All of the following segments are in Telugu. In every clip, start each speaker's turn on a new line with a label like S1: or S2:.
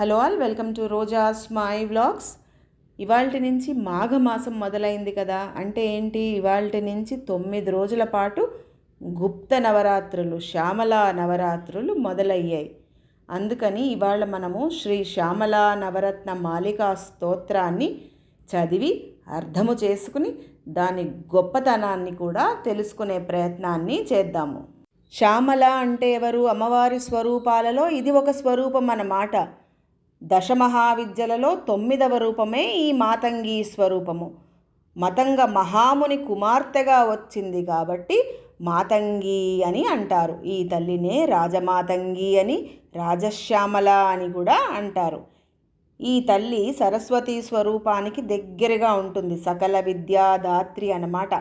S1: Hello all welcome to Roja's my vlogs. ఇవాళ నుంచి మాఘమాసం మొదలైంది కదా. అంటే ఏంటి? ఇవాళ నుంచి తొమ్మిది రోజుల పాటు గుప్త నవరాత్రులు శ్యామల నవరాత్రులు మొదలయ్యాయి. అందుకని ఇవాళ మనము శ్రీ శ్యామల నవరత్న మాలికా స్తోత్రాన్ని చదివి అర్థము చేసుకుని దాని గొప్పతనాన్ని కూడా తెలుసుకునే ప్రయత్నాన్ని చేద్దాము. శ్యామల అంటే ఎవరు? అమ్మవారి స్వరూపాలలో ఇది ఒక స్వరూపం అన్నమాట. దశమహావిద్యలలో తొమ్మిదవ రూపమే ఈ మాతంగి స్వరూపము. మతంగ మహాముని కుమార్తెగా వచ్చింది కాబట్టి మాతంగి అని అంటారు. ఈ తల్లినే రాజమాతంగి అని రాజశ్యామల అని కూడా అంటారు. ఈ తల్లి సరస్వతి స్వరూపానికి దగ్గరగా ఉంటుంది. సకల విద్యాదాత్రి అన్నమాట.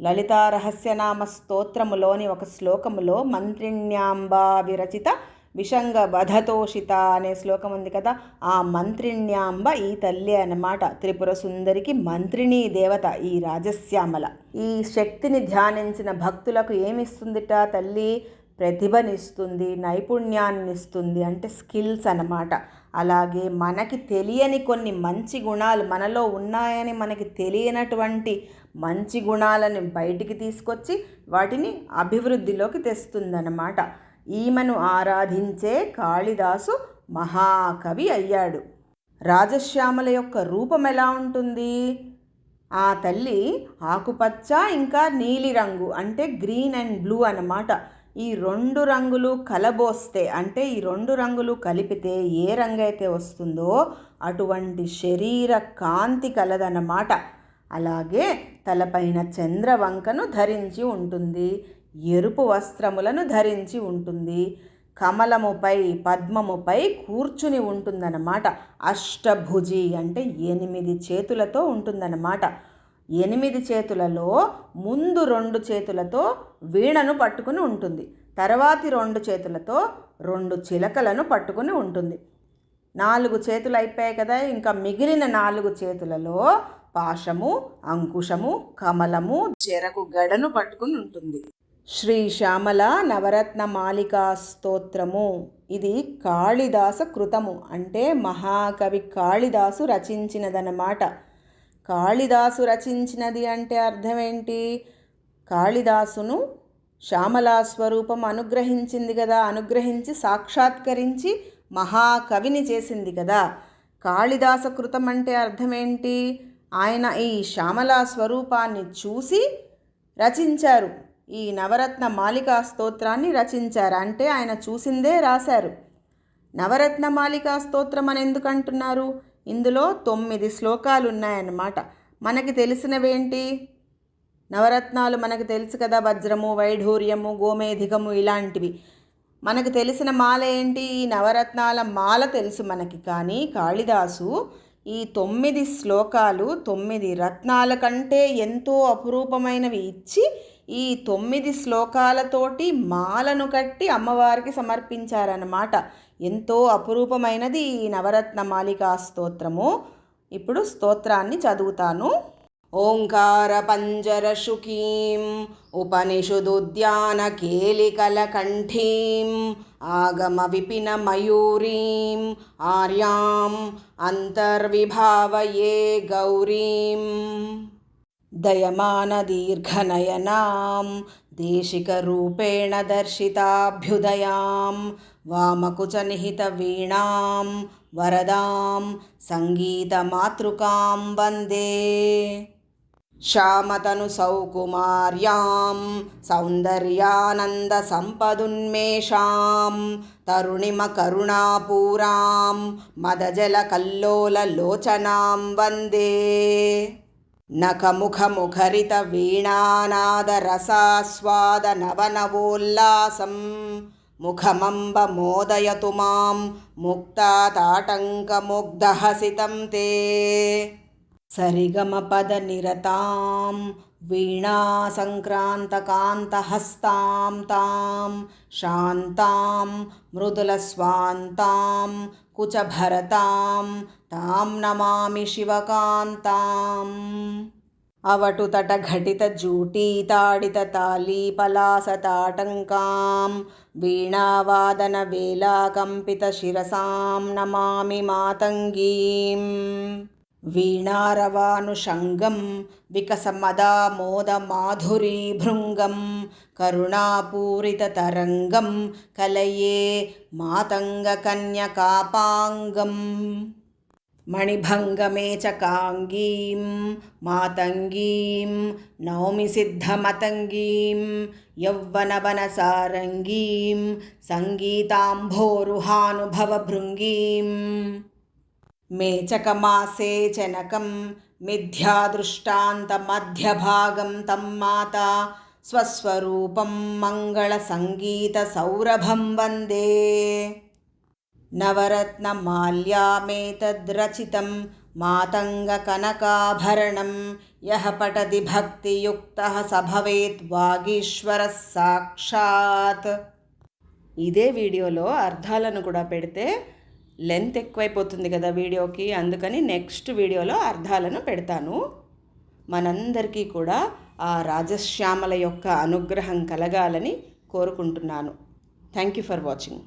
S1: లలితా రహస్యనామ స్తోత్రములోని ఒక శ్లోకములో మంత్రిణ్యాంబా విరచిత విషంగ బధతోషిత అనే శ్లోకం ఉంది కదా ఆ మంత్రిణ్యాంబ ఈ తల్లి అన్నమాట. త్రిపుర సుందరికి మంత్రిణీ దేవత ఈ రాజశ్యామల. ఈ శక్తిని ధ్యానించిన భక్తులకు ఏమిస్తుందిట తల్లి? ప్రతిభనిస్తుంది నైపుణ్యాన్ని ఇస్తుంది అంటే స్కిల్స్ అన్నమాట. అలాగే మనకి తెలియని కొన్ని మంచి గుణాలు మనలో ఉన్నాయని మనకి తెలియనటువంటి మంచి గుణాలను బయటికి తీసుకొచ్చి వాటిని అభివృద్ధిలోకి తెస్తుందన్నమాట. ఈమెను ఆరాధించే కాళిదాసు మహాకవి అయ్యాడు. రాజశ్యామల యొక్క రూపం ఎలా ఉంటుంది? ఆ తల్లి ఆకుపచ్చ ఇంకా నీలిరంగు అంటే గ్రీన్ అండ్ బ్లూ అన్నమాట. ఈ రెండు రంగులు కలబోస్తే అంటే ఈ రెండు రంగులు కలిపితే ఏ రంగు అయితే వస్తుందో అటువంటి శరీర కాంతి కలదన్నమాట. అలాగే తలపైన చంద్రవంకను ధరించి ఉంటుంది. ఎరుపు వస్త్రములను ధరించి ఉంటుంది. కమలముపై పద్మముపై కూర్చుని ఉంటుందన్నమాట. అష్టభుజి అంటే ఎనిమిది చేతులతో ఉంటుందన్నమాట. ఎనిమిది చేతులలో ముందు రెండు చేతులతో వీణను పట్టుకుని ఉంటుంది. తర్వాతి రెండు చేతులతో రెండు చిలకలను పట్టుకుని ఉంటుంది. నాలుగు చేతులు అయిపోయాయి కదా ఇంకా మిగిలిన నాలుగు చేతులలో పాశము అంకుశము కమలము చెరకు గడను పట్టుకుని ఉంటుంది. శ్రీ శ్యామల నవరత్న మాలికా స్తోత్రము. ఇది కాళిదాస కృతము. అంటే మహాకవి కాళిదాసు రచించినదన్నమాట. కాళిదాసు రచించినది అంటే అర్థమేంటి? కాళిదాసును శ్యామలా స్వరూపం అనుగ్రహించింది కదా. అనుగ్రహించి సాక్షాత్కరించి మహాకవిని చేసింది కదా. కాళిదాస కృతం అంటే అర్థమేంటి? ఆయన ఈ శ్యామలా స్వరూపాన్ని చూసి రచించారు. ఈ నవరత్న మాలికా స్తోత్రాన్ని రచించారు. అంటే ఆయన చూసిందే రాశారు. నవరత్న మాలికా స్తోత్రం అని ఎందుకు అంటున్నారు? ఇందులో తొమ్మిది శ్లోకాలు ఉన్నాయన్నమాట. మనకి తెలిసినవేంటి నవరత్నాలు మనకు తెలుసు కదా. వజ్రము వైఢూర్యము గోమేధికము ఇలాంటివి. మనకు తెలిసిన మాల ఏంటి? ఈ నవరత్నాల మాల తెలుసు మనకి. కానీ కాళిదాసు ఈ తొమ్మిది శ్లోకాలు తొమ్మిది రత్నాల కంటే ఎంతో అపురూపమైనవి ఇచ్చి ఈ తొమ్మిది శ్లోకాలతోటి మాలను కట్టి అమ్మవారికి సమర్పించారన్నమాట. ఎంతో అపురూపమైనది ఈ నవరత్న మాలికా స్తోత్రము. ఇప్పుడు స్తోత్రాన్ని చదువుతాను. ఓంకార పంజర శుకీం ఉపనిషుదుద్యాన కేలికల కంఠీం ఆగమ విపిన మయూరీం ఆర్యాం అంతర్విభావయే గౌరీం. దయమానదీర్ఘనయనాం దేశికరూపేణ దర్శితాభ్యుదయాం వామకుచనిహితవీణాం వరదాం సంగీతమాతృకాం వందే శ్యామతను సౌకుమార్యాం సౌందర్యానందసంపదున్మేషాం తరుణిమ కరుణాపూరాం नखमुखमुखरितवीणानादरसास्वादनवनवोल्लासं मुखमम्ब मोदयतु मां मुक्ताताटङ्कमुग्धहसितं ते। सरिगमपदनिरतां वीणासङ्क्रान्तकान्तहस्तां तां शान्तां मृदुलस्वान्तां कुचभरतां तां नमामि शिवकान्ताम्। अवटुतटघटितजूटीताडिततालीपलासताटङ्कां वीणावादनवेलाकम्पितशिरसां नमामि मातङ्गीम्। వీణారవానుషంగం వికసమదామోదమాధురీభృంగం కరుణాపూరితతరంగం కలయే మాతంగకన్యకాపాంగం. మణిభంగమే చ కాంగీం మాతంగీం నౌమి సిద్ధమతంగీం యౌవనవనసారంగీం సంగీతాంభోరుహానుభవభృంగీం. మేచకమాసే చనకం మిథ్యాదృష్టాంతమధ్యభాగం తం మాత స్వస్వరూపం మంగళసङ्गीतसौरभं वन्दे नवरत्नमाल्यामेतद्रचितं मातङ्गकनकाभरणं यः पठति भक्तियुक्तः स भवेत् वागीश्वरः साक्षात् ఇదే వీడియోలో అర్థాలను కూడా పెడితే లెంత్ ఎక్కువైపోతుంది కదా వీడియోకి అందుకని నెక్స్ట్ వీడియోలో అర్థాలను పెడతాను. మనందరికీ కూడా ఆ రాజశ్యామల యొక్క అనుగ్రహం కలగాలని కోరుకుంటున్నాను. Thank you for watching